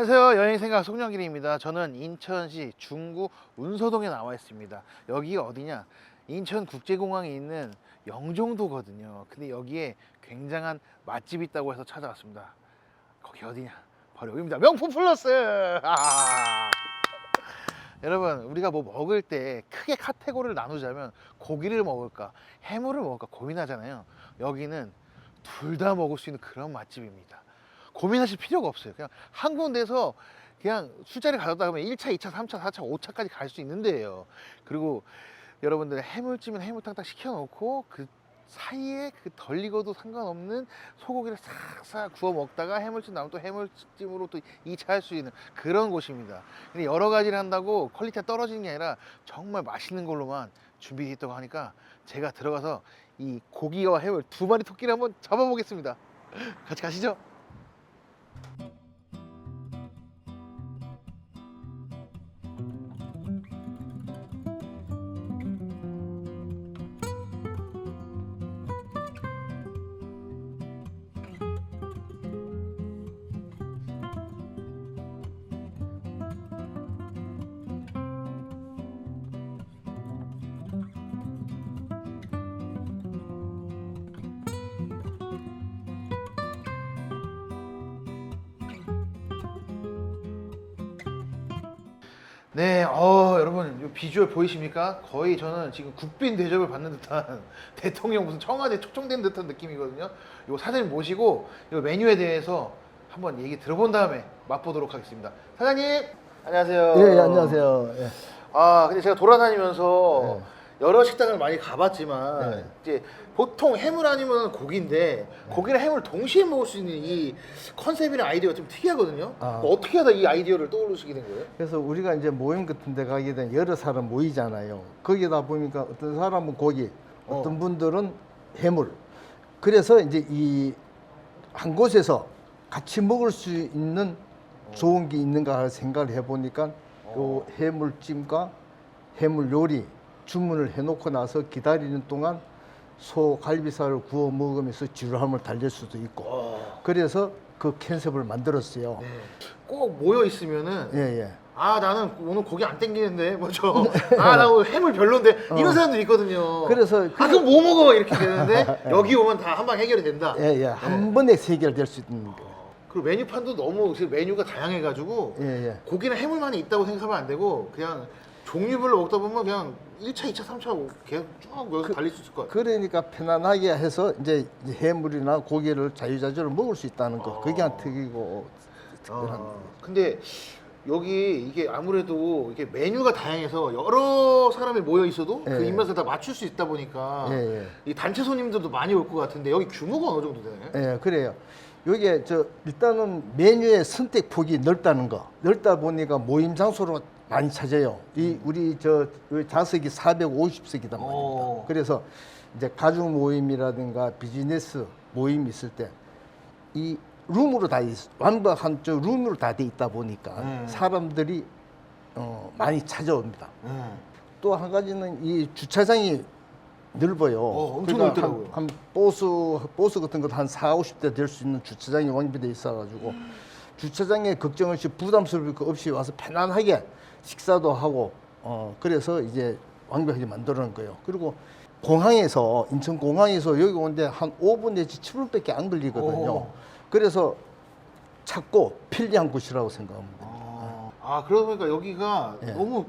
안녕하세요. 여행생각 송영길입니다. 저는 인천시 중구 운서동에 나와 있습니다. 여기 어디냐? 인천국제공항에 있는 영종도거든요. 근데 여기에 굉장한 맛집이 있다고 해서 찾아왔습니다. 거기 어디냐? 바로 여기입니다. 명품 플러스! 아! 여러분 우리가 뭐 먹을 때 크게 카테고리를 나누자면 고기를 먹을까 해물을 먹을까 고민하잖아요 여기는 둘 다 먹을 수 있는 그런 맛집입니다 고민하실 필요가 없어요 그냥 한 군데서 그냥 술자리 가졌다 하면 1차 2차 3차 4차 5차까지 갈 수 있는 데예요 그리고 여러분들 해물찜은 해물탕 딱 시켜놓고 그 사이에 그 덜 익어도 상관없는 소고기를 싹싹 구워 먹다가 해물찜 나오면 또 해물찜으로 또 2차 할 수 있는 그런 곳입니다. 근데 여러 가지를 한다고 퀄리티가 떨어지는 게 아니라 정말 맛있는 걸로만 준비되어 있다고 하니까 제가 들어가서 이 고기와 해물 두 마리 토끼를 한번 잡아보겠습니다. 같이 가시죠. 네, 어, 여러분, 이 비주얼 보이십니까? 거의 저는 지금 국빈 대접을 받는 듯한 대통령 무슨 청와대 초청된 듯한 느낌이거든요. 요 사장님 모시고 이 메뉴에 대해서 한번 얘기 들어본 다음에 맛보도록 하겠습니다. 사장님, 안녕하세요. 예, 예, 안녕하세요. 예. 아, 근데 제가 돌아다니면서 네. 여러 식당을 많이 가봤지만 네. 이제 보통 해물 아니면 고기인데 고기랑 해물 동시에 먹을 수 있는 이 컨셉이나 아이디어가 좀 특이하거든요. 아. 뭐 어떻게 하다 이 아이디어를 떠올리시게 된 거예요? 그래서 우리가 이제 모임 같은 데 가게 되면 여러 사람 모이잖아요. 거기다 보니까 어떤 사람은 고기, 어떤 어. 분들은 해물. 그래서 이제 이 한 곳에서 같이 먹을 수 있는 좋은 게 있는가 생각을 해보니까 요 해물찜과 해물 요리 주문을 해놓고 나서 기다리는 동안 소 갈비살을 구워 먹으면서 지루함을 달랠 수도 있고 어. 그래서 그 컨셉을 만들었어요. 네. 꼭 모여 있으면은 예, 예. 아 나는 오늘 고기 안 땡기는데 뭐죠? 아나 오늘 해물 별론데 이런 사람들 있거든요. 어. 그래서 아 그럼 뭐 먹어 이렇게 되는데 여기 오면 다 한 방 해결이 된다. 예, 예. 한 번에 해결될 수 있는 거. 그리고 메뉴판도 너무 메뉴가 다양해가지고 예, 예. 고기는 해물만이 있다고 생각하면 안 되고 그냥 종류별로 먹다 보면 그냥 1차, 2차, 3차 계속 쭉 여기서 달릴 수 있을 것 같아요. 그러니까 편안하게 해서 이제 해물이나 고기를 자유자재로 먹을 수 있다는 거. 그게 한 특이고 특별한. 아, 근데 여기 이게 아무래도 이게 메뉴가 다양해서 여러 사람이 모여 있어도 그 예. 입맛에 다 맞출 수 있다 보니까 예, 예. 이 단체 손님들도 많이 올 것 같은데 여기 규모가 어느 정도 되나요? 예, 그래요. 여기에 저 일단은 메뉴의 선택 폭이 넓다는 거. 넓다 보니까 모임 장소로 많이 찾아요. 이 우리 저 좌석이 450석이단 말입니다. 오. 그래서 이제 가족 모임이라든가 비즈니스 모임 있을 때 이 룸으로 다 있, 완벽한 저 룸으로 다 돼 있다 보니까 음. 사람들이 어, 많이 찾아옵니다. 음. 또한 가지는 이 주차장이 넓어요. 어, 엄청 그러니까 넓더라고요. 한, 한 보스 보스 같은 것도 한 4, 50대 될 수 있는 주차장이 완비돼 있어 가지고 주차장에 걱정 없이 부담스러울 거 없이 와서 편안하게 식사도 하고 어 그래서 이제 완벽하게 만들어 놓은 거예요. 그리고 공항에서 인천 공항에서 여기 오는데 한 5분 내지 7분밖에 안 걸리거든요. 오. 그래서 찾고 편리한 곳이라고 생각합니다. 아, 아 그러다 보니까 여기가 예. 너무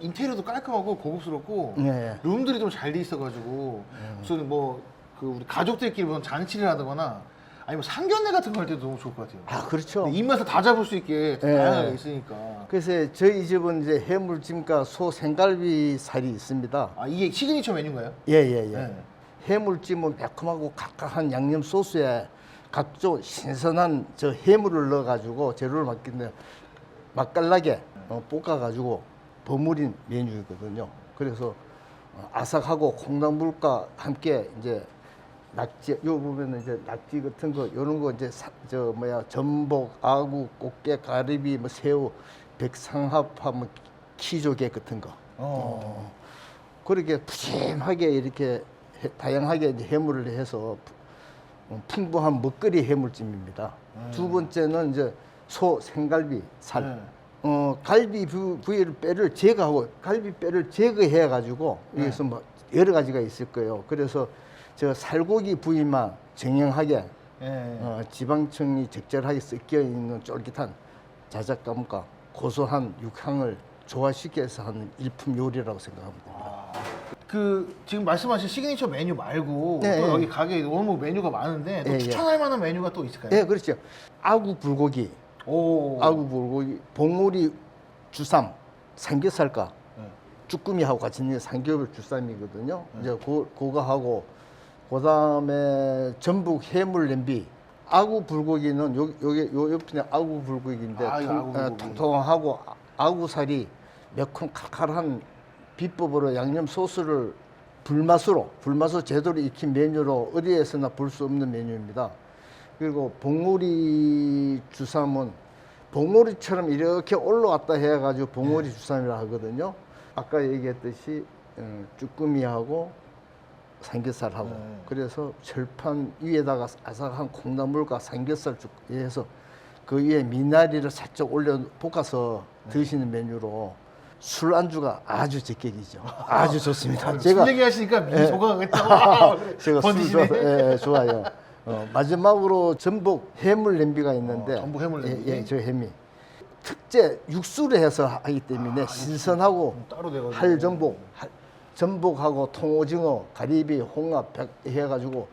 인테리어도 깔끔하고 고급스럽고 네. 룸들이 좀 잘 돼 있어가지고 무슨 뭐 그 우리 가족들끼리 무슨 잔치를 하거나 아니면 상견례 같은 거 할 때도 너무 좋을 것 같아요. 아 그렇죠. 입맛을 다 잡을 수 있게 예. 다양하게 있으니까. 그래서 저희 집은 이제 해물찜과 소 생갈비 살이 있습니다. 아 이게 시그니처 메뉴인가요? 예예예. 네. 해물찜은 매콤하고 각각한 양념 소스에 각종 신선한 저 해물을 넣어가지고 재료를 맡긴데 맛깔나게 어, 볶아가지고 버무린 메뉴이거든요. 그래서 어, 아삭하고 콩나물과 함께 이제 낙지 요 보면은 이제 낙지 같은 거 요런 거 이제 사, 저 뭐야 전복, 아구, 꽃게, 가리비, 뭐 새우, 백상합화, 뭐 키조개 같은 거. 어. 그렇게 푸짐하게 이렇게 해- 다양하게 이제 해물을 해서 푸- 어, 풍부한 먹거리 해물찜입니다. 두 번째는 이제 소 생갈비 살 네. 어, 갈비 부, 부위를 뼈를 제거하고 갈비 뼈를 제거해 가지고 네. 여기서 뭐 여러 가지가 있을 거예요. 그래서 저 살고기 부위만 정형하게 예. 어, 지방층이 적절하게 섞여 있는 쫄깃한 자작감과 고소한 육향을 조화시켜서 하는 일품 요리라고 생각합니다. 그 지금 말씀하신 시그니처 메뉴 말고 네, 또 네. 여기 가게에 너무 메뉴가 많은데 또 예, 예. 추천할 만한 메뉴가 또 있을까요? 네, 그렇죠. 아구 불고기, 오. 아구 불고기, 봉우리 주삼, 삼겹살과 네. 쭈꾸미하고 같이 있는 삼겹 주삼이거든요. 이제 고, 그거 하고 그 다음에 전북 해물 냄비. 아구 불고기는 요 요게 요 옆에 아구 불고기인데 아, 통- 아구 어, 불고기. 통통하고 아- 아구살이 매콤 칼칼한 비법으로 양념 소스를 불맛으로 불맛으로 제대로 익힌 메뉴로 어디에서나 볼 수 없는 메뉴입니다. 그리고 봉오리 주삼은 봉오리처럼 이렇게 올라왔다 해가지고 봉오리 주삼이라 하거든요. 아까 얘기했듯이 어, 쭈꾸미하고 삼겹살하고 네. 그래서 철판 위에다가 아삭한 콩나물과 삼겹살 쭉 해서 그 위에 미나리를 살짝 올려 볶아서 드시는 메뉴로 술 안주가 아주 적격이죠. 아주 좋습니다. 제가 술 얘기하시니까 미소가 예. 제가 술 번지시네. 좋아, 예, 예, 좋아요. 어, 마지막으로 전복 해물 냄비가 있는데 어, 전복 해물 냄비? 예, 예, 저 해미 특제 육수를 해서 하기 때문에 신선하고 아, 따로 돼가지고. 할 전복, 할- 전복하고 통오징어, 가리비, 홍합 백- 해가지고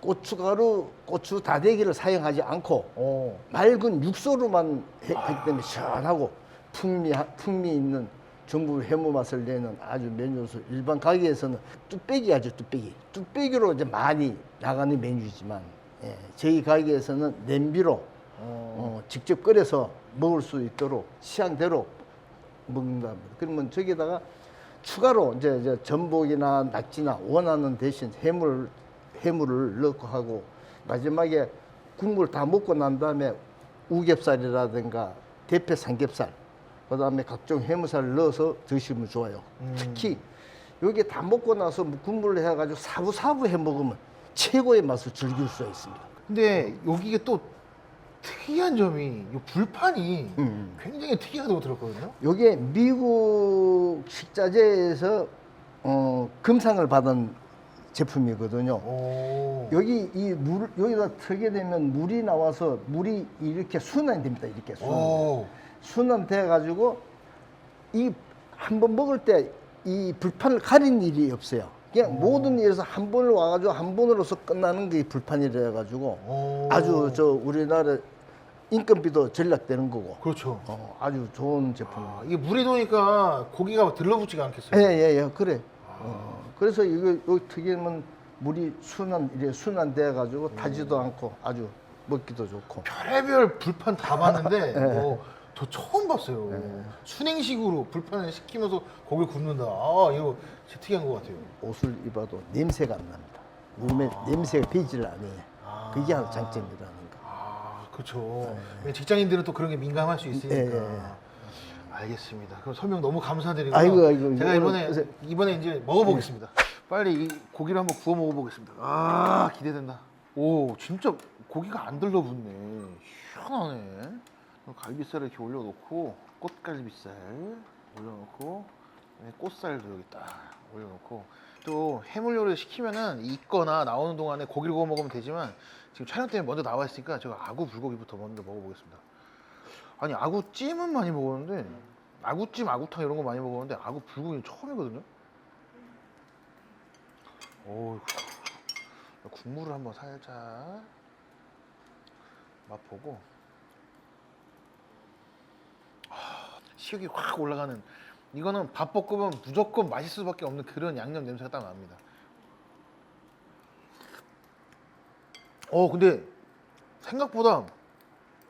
고춧가루, 고추 다대기를 사용하지 않고 어. 맑은 육수로만 해- 하기 때문에 시원하고 풍미 풍미 있는 전부 해무 맛을 내는 아주 메뉴로서 일반 가게에서는 뚝배기 하죠 뚝배기 뚝배기로 이제 많이 나가는 메뉴이지만 예, 저희 가게에서는 냄비로 어, 직접 끓여서 먹을 수 있도록 취향대로 먹는다. 그러면 저기다가 추가로 이제, 이제 전복이나 낙지나 원하는 대신 해물 해물을 넣고 하고 마지막에 국물 다 먹고 난 다음에 우겹살이라든가 대패 삼겹살 그다음에 각종 해물살을 넣어서 드시면 좋아요. 특히 여기 다 먹고 나서 뭐 국물을 해가지고 사부사부 해 먹으면 최고의 맛을 즐길 수가 있습니다. 근데 여기가 또 특이한 점이 이 불판이 음. 굉장히 특이하다고 들었거든요. 요게 미국 식자재에서 어, 금상을 받은 제품이거든요. 오. 여기 이 물 여기다 틀게 되면 물이 나와서 물이 이렇게 순환이 됩니다. 이렇게 순환. 오. 순환돼 가지고 이 한 번 먹을 때 이 불판을 가린 일이 없어요. 그냥 모든 일에서 한 번을 와가지고 한 번으로서 끝나는 게 불판이라 가지고 오. 아주 저 우리나라 인건비도 절약되는 거고 그렇죠. 어, 아주 좋은 제품입니다. 아, 이게 물에 넣으니까 고기가 들러붙지가 않겠어요. 예예예 그래. 어, 그래서 이거 요 특이는 물이 순환 이래 순환돼 가지고 타지도 않고 아주 먹기도 좋고. 별의별 불판 다 봤는데 네. 어, 저 처음 봤어요. 순행식으로 불판을 식히면서 고기 굽는다. 아, 이거 진짜 특이한 것 같아요. 옷을 입어도 냄새가 안 납니다. 몸에 냄새가 배지를 안 해. 아. 그게 거. 아, 그렇죠. 왜냐면 직장인들은 또 그런 게 민감할 수 있으니까. 예. 알겠습니다. 그럼 설명 너무 감사드리고요. 아이고, 아이고, 제가 이번에 요새- 이번에 이제 먹어보겠습니다. 빨리 이 고기를 한번 구워 먹어보겠습니다. 아 기대된다. 오 진짜 고기가 안 들러붙네. 희한하네. 갈비살을 이렇게 올려놓고 꽃갈비살 올려놓고 네, 꽃살도 여기 딱 올려놓고 또 해물 요리를 시키면은 익거나 나오는 동안에 고기를 구워 먹으면 되지만 지금 촬영 때문에 먼저 나와 있으니까 제가 아구 불고기부터 먼저 먹어보겠습니다. 아니 아구 찜은 많이 먹었는데 아구찜, 아구탕 이런 거 많이 먹었는데 아구 불고기는 처음이거든요. 오, 국물을 한번 살짝 맛보고 아, 식욕이 확 올라가는 이거는 밥볶음은 무조건 맛있을 수밖에 없는 그런 양념 냄새가 딱 납니다. 어 근데 생각보다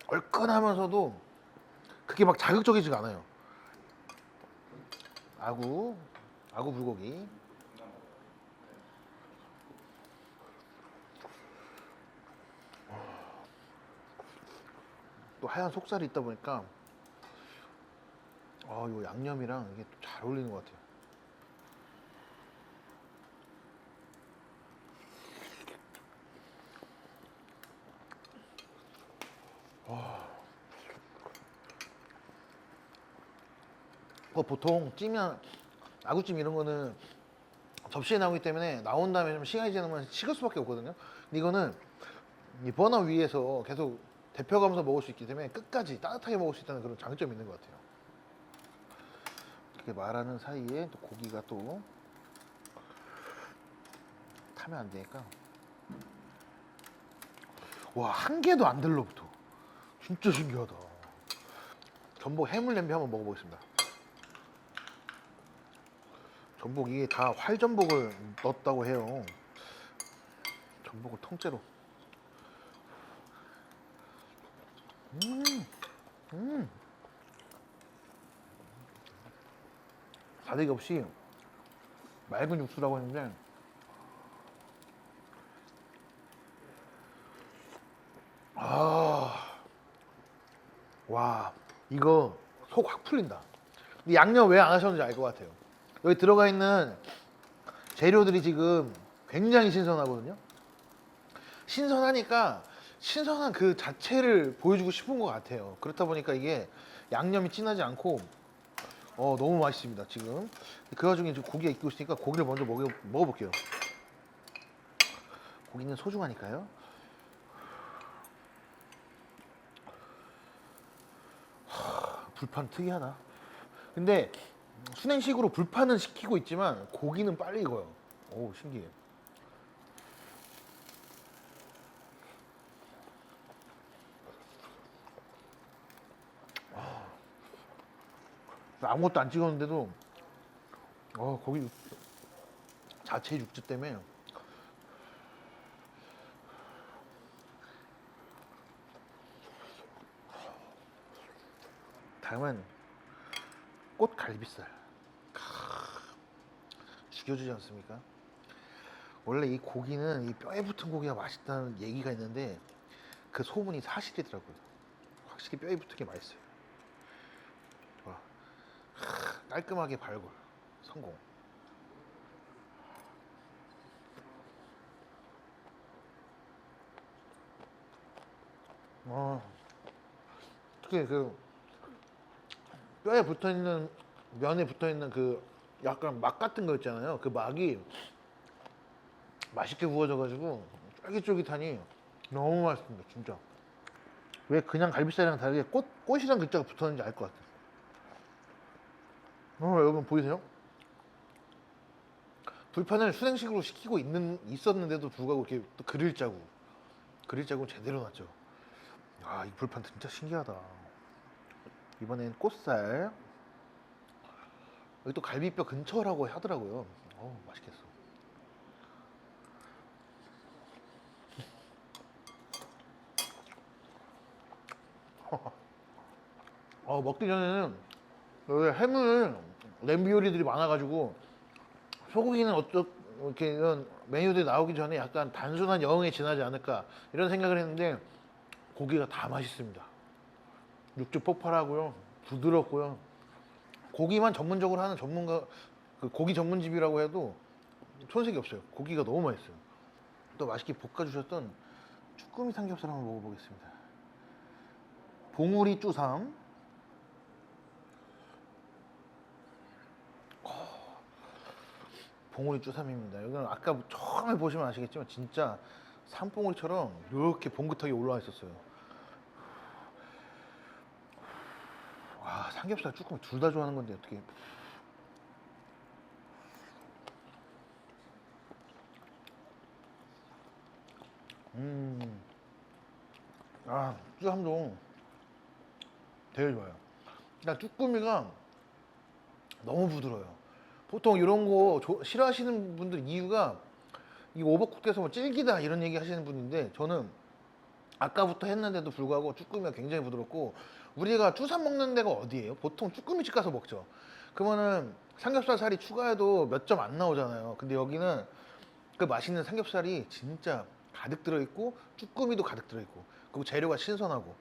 얼큰하면서도 그게 막 자극적이지가 않아요. 아구, 아구 불고기. 또 하얀 속살이 있다 보니까 아, 이 양념이랑 이게 또잘 어울리는 것 같아요. 뭐 보통 찌면 아구찜 이런 거는 접시에 나오기 때문에 나온 다음에 좀 시간이 지나면 식을 수밖에 없거든요. 이거는 이 버너 위에서 계속 데펴가면서 먹을 수 있기 때문에 끝까지 따뜻하게 먹을 수 있다는 그런 장점이 있는 것 같아요. 이렇게 말하는 사이에 또 고기가 또 타면 안 되니까 와 한 개도 안 들러붙어 진짜 신기하다 전복 해물 냄비 한번 먹어보겠습니다 전복 이게 다 활전복을 넣었다고 해요 전복을 통째로 음, 음. 가득 없이 맑은 육수라고 했는데 아, 와, 이거 속 확 풀린다. 양념 왜 안 하셨는지 알 것 같아요. 여기 들어가 있는 재료들이 지금 굉장히 신선하거든요. 신선하니까 신선한 그 자체를 보여주고 싶은 것 같아요. 그렇다 보니까 이게 양념이 진하지 않고 어 너무 맛있습니다 지금. 그 와중에 지금 고기가 익고 있으니까 고기를 먼저 먹여, 먹어볼게요. 고기는 소중하니까요. 불판 특이하다. 근데 순행식으로 불판은 시키고 있지만 고기는 빨리 익어요. 오 신기해. 아, 아무것도 안 찍었는데도 어 고기 육- 자체 육즙 때문에 다음은 꽃갈비살 크, 죽여주지 않습니까? 원래 이 고기는 이 뼈에 붙은 고기가 맛있다는 얘기가 있는데 그 소문이 사실이더라고요. 확실히 뼈에 붙은 게 맛있어요. 와, 크, 깔끔하게 발골 성공. 어, 특히 그 뼈에 붙어 있는 면에 붙어 있는 그 약간 막 같은 거 있잖아요. 그 막이 맛있게 구워져가지고 쫄깃쫄깃하니 너무 맛있습니다, 진짜. 왜 그냥 갈비살이랑 다르게 꽃 꽃이랑 글자가 붙었는지 알 것 같아요. 어, 여러분 보이세요? 불판을 수냉식으로 시키고 있는 있었는데도 불구하고 이렇게 또 그릴 자국, 그릴 자국 제대로 났죠. 아, 이 불판 진짜 신기하다. 이번엔 꽃살. 여기 또 갈비뼈 근처라고 하더라고요. 어, 맛있겠어. 어, 먹기 전에는 여기 해물 냄비 요리들이 많아가지고 소고기는 어쩌 이렇게 이런 메뉴들이 나오기 전에 약간 단순한 여흥에 지나지 않을까 이런 생각을 했는데 고기가 다 맛있습니다. 육즙 폭발하고요, 부드럽고요. 고기만 전문적으로 하는 전문가 그 고기 전문집이라고 해도 손색이 없어요. 고기가 너무 맛있어요. 또 맛있게 볶아주셨던 쭈꾸미 삼겹살 한번 먹어보겠습니다. 봉우리 쭈삼. 어, 봉우리 쭈삼입니다. 여기는 아까 처음에 보시면 아시겠지만 진짜 산봉우리처럼 이렇게 봉긋하게 올라와 있었어요. 와 삼겹살 쭈꾸미 둘 다 좋아하는 건데 어떻게 음. 아, 쭈삼종 되게 좋아요. 그러니까 쭈꾸미가 너무 부드러워요. 보통 이런 거 조- 싫어하시는 분들 이유가 이 오버쿡돼서 뭐 질기다 이런 얘기 하시는 분인데 저는 아까부터 했는데도 불구하고 쭈꾸미가 굉장히 부드럽고 우리가 쭈삼 먹는 데가 어디예요? 보통 쭈꾸미집 가서 먹죠. 그러면은 삼겹살 살이 추가해도 몇 점 안 나오잖아요. 근데 여기는 그 맛있는 삼겹살이 진짜 가득 들어있고 쭈꾸미도 가득 들어있고 그리고 재료가 신선하고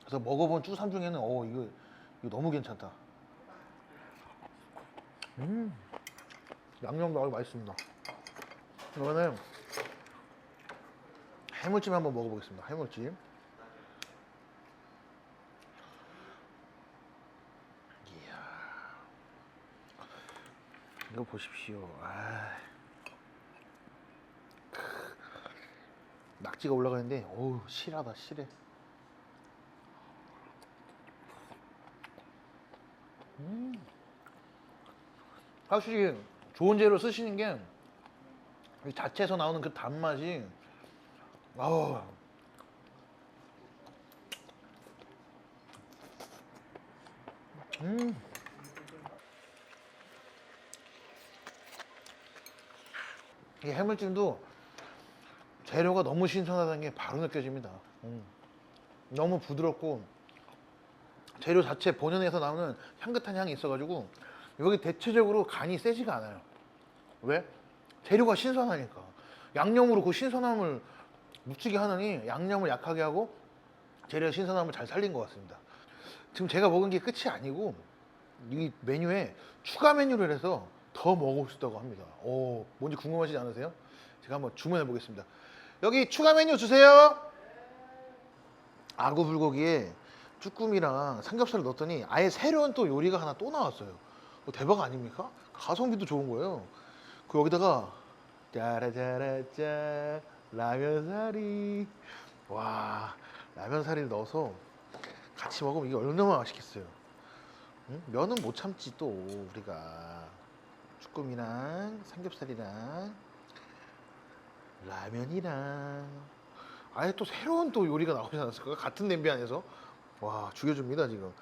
그래서 먹어본 쭈삼 중에는 어 이거 이거 너무 괜찮다. 음 양념도 아주 맛있습니다. 그러면은 해물찜 한번 먹어보겠습니다. 해물찜. 이거 보십시오. 아. 크. 낙지가 올라가는데 어우 실하다 실해. 음. 확실히 좋은 재료 쓰시는 게이 자체에서 나오는 그 단맛이 아우 음. 이 해물찜도 재료가 너무 신선하다는 게 바로 느껴집니다. 음. 너무 부드럽고 재료 자체 본연에서 나오는 향긋한 향이 있어가지고 여기 대체적으로 간이 세지가 않아요. 왜? 재료가 신선하니까. 양념으로 그 신선함을 묻히게 하느니 양념을 약하게 하고 재료의 신선함을 잘 살린 것 같습니다. 지금 제가 먹은 게 끝이 아니고 이 메뉴에 추가 메뉴를 해서 더 먹고 싶다고 합니다. 오, 뭔지 궁금하시지 않으세요? 제가 한번 주문해 보겠습니다. 여기 추가 메뉴 주세요. 아구 불고기에 쭈꾸미랑 삼겹살을 넣었더니 아예 새로운 또 요리가 하나 또 나왔어요. 어, 대박 아닙니까? 가성비도 좋은 거예요. 그 여기다가 짜라짜라짜 라면사리 와 라면사리를 넣어서 같이 먹으면 이게 얼마나 맛있겠어요. 응? 면은 못 참지 또 우리가 쭈꾸미랑 삼겹살이랑 라면이랑 아예 또 새로운 또 요리가 나오지 않았을까? 같은 냄비 안에서 와 죽여줍니다 지금.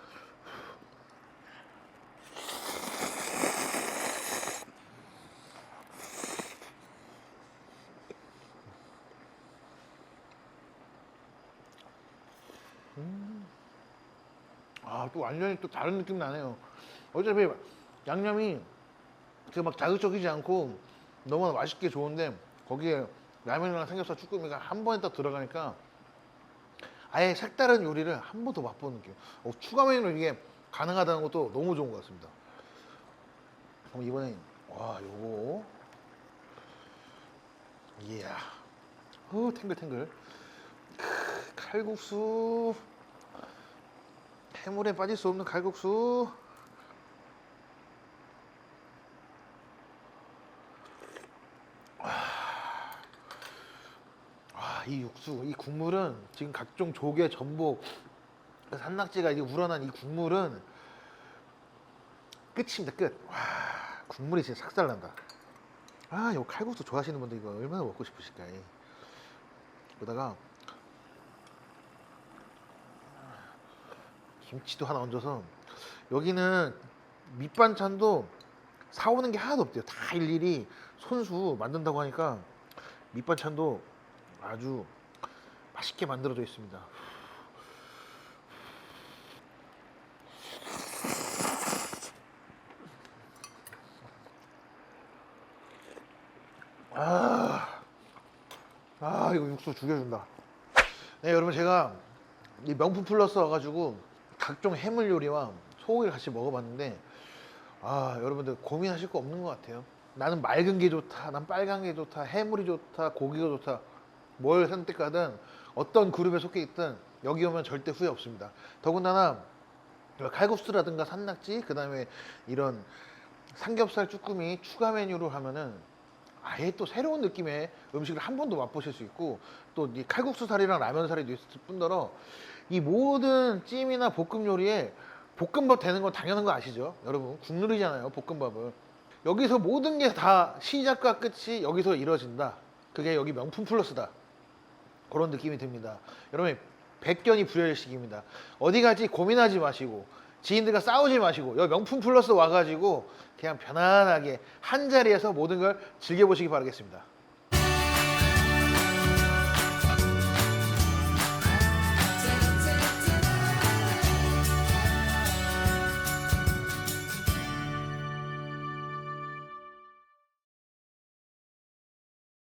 아또 완전히 또 다른 느낌 나네요. 어차피 양념이 제가 막 자극적이지 않고 너무나 맛있게 좋은데 거기에 라면이랑 삼겹살 쭈꾸미가 한 번에 딱 들어가니까 아예 색다른 요리를 한 번 더 맛보는 느낌. 어, 추가 메뉴로 이게 가능하다는 것도 너무 좋은 것 같습니다. 그럼 이번엔 와 요거. 이야. 어 탱글탱글. 크, 칼국수. 해물에 빠질 수 없는 칼국수 아, 이 육수, 이 국물은 지금 각종 조개, 전복, 그 산낙지가 이게 우러난 이 국물은 끝입니다. 끝. 와, 국물이 진짜 삭살 난다. 아, 이 칼국수 좋아하시는 분들 이거 얼마나 먹고 싶으실까? 이. 여기다가 김치도 하나 얹어서 여기는 밑반찬도 사오는 게 하나도 없대요. 다 일일이 손수 만든다고 하니까 밑반찬도 아주 맛있게 만들어져 있습니다. 아, 아 이거 육수 죽여준다. 네 여러분 제가 이 명품 플러스 와가지고 각종 해물 요리와 소고기를 같이 먹어봤는데 아 여러분들 고민하실 거 없는 것 같아요. 나는 맑은 게 좋다, 난 빨간 게 좋다, 해물이 좋다, 고기가 좋다. 뭘 선택하든 어떤 그룹에 속해 있든 여기 오면 절대 후회 없습니다. 더군다나 칼국수라든가 산낙지, 그 다음에 이런 삼겹살 쭈꾸미 추가 메뉴로 하면은 아예 또 새로운 느낌의 음식을 한 번도 맛보실 수 있고 또 이 칼국수 살이랑 라면 살이도 있을 뿐더러 이 모든 찜이나 볶음 요리에 볶음밥 되는 건 당연한 거 아시죠? 여러분 국룰이잖아요 볶음밥은 여기서 모든 게 다 시작과 끝이 여기서 이루어진다 그게 여기 명품 플러스다 그런 느낌이 듭니다. 여러분 백견이 불여일식입니다. 어디 갈지 고민하지 마시고 지인들과 싸우지 마시고 여기 명품 플러스 와가지고 그냥 편안하게 한 자리에서 모든 걸 즐겨보시기 바라겠습니다